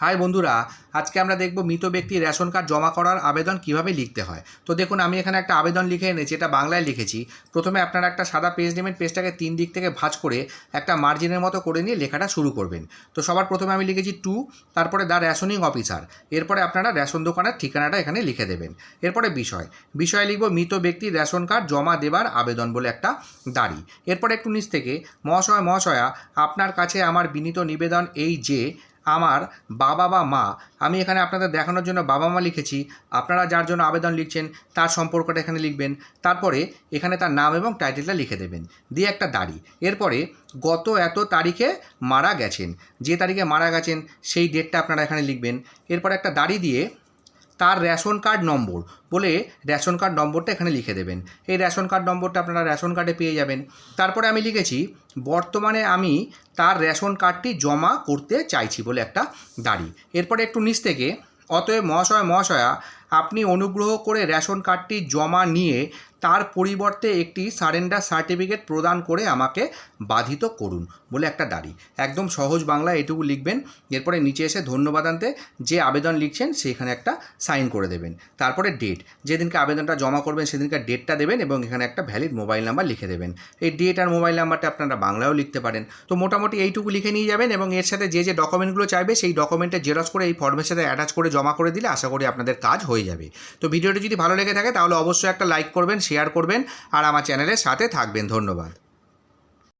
High বন্ধুরা, আজকে আমরা দেখব মৃত ব্যক্তির রেশন কার্ড জমা করার আবেদন কীভাবে লিখতে হয়। তো দেখুন, আমি এখানে একটা আবেদন লিখে এনেছি, এটা বাংলায় লিখেছি। প্রথমে আপনারা একটা সাদা পেজ নেবেন পেজটাকে তিন দিক থেকে ভাঁজ করে একটা মার্জিনের মতো করে নিয়ে লেখাটা শুরু করবেন। তো সবার প্রথমে আমি লিখেছি টু, তারপরে দ্য রেশনিং অফিসার, এরপরে আপনারা রেশন দোকানের ঠিকানাটা এখানে লিখে দেবেন। এরপরে বিষয়, বিষয়ে লিখব মৃত ব্যক্তির রেশন কার্ড জমা দেবার আবেদন বলে একটা দাড়ি। এরপরে একটু নিচ থেকে, মহাশয়, মহাশয়া, আপনার কাছে আমার বিনীত নিবেদন এই যে আমার বাবা বা মা, আমি এখানে আপনাদের দেখানোর জন্য বাবা মা লিখেছি। আপনারা যার জন্য আবেদন লিখছেন, তার সম্পর্কটা এখানে লিখবেন। তারপরে এখানে তার নাম এবং টাইটেলটা লিখে দেবেন। দিয়ে একটা দাড়ি। এরপরে গত এত তারিখে মারা গেছেন। যে তারিখে মারা গেছেন, সেই ডেটটা আপনারা এখানে লিখবেন। এরপরে একটা দাড়ি দিয়ে তার রেশন কার্ড নম্বর বলে রেশন কার্ড নম্বরটা এখানে লিখে দেবেন। এই রেশন কার্ড নম্বরটা আপনারা রেশন কার্ডে পেয়ে যাবেন। তারপরে আমি লিখেছি, বর্তমানে আমি তার রেশন কার্ডটি জমা করতে চাইছি বলে একটা দাঁড়ি এরপরে একটু নিচ থেকে, অতএব মহাশয়, মহাশয়া আপনি অনুগ্রহ করে রেশন কার্ডটি জমা নিয়ে তার পরিবর্তে একটি সারেন্ডার সার্টিফিকেট প্রদান করে আমাকে বাধিত করুন বলে একটা দাড়ি একদম সহজ বাংলা এটুকু লিখবেন, এরপরে নিচে এসে ধন্যবাদ আনতে যে আবেদন লিখছেন সেখানে একটা সাইন করে দেবেন। তারপরে ডেট, যেদিনকে আবেদনটা জমা করবেন সেদিনকে ডেটটা দেবেন এবং এখানে একটা ভ্যালিড মোবাইল নাম্বার লিখে দেবেন। এই ডেট আর মোবাইল নাম্বারটা আপনারা বাংলায়ও লিখতে পারেন। তো মোটামুটি এইটুকু লিখে নিয়ে যাবেন এবং এর সাথে যে যে ডকুমেন্টগুলো চাইবে সেই ডকুমেন্টের জেরক্স করে এই ফর্মের সাথে অ্যাটাচ করে জমা করে দিলে আশা করি আপনাদের কাজ হয়ে যাবে। তো ভিডিওটি যদি ভালো লেগে থাকে তাহলে অবশ্যই একটা লাইক করবেন শেয়ার করবেন, আর আমার চ্যানেলের সাথে থাকবেন। ধন্যবাদ।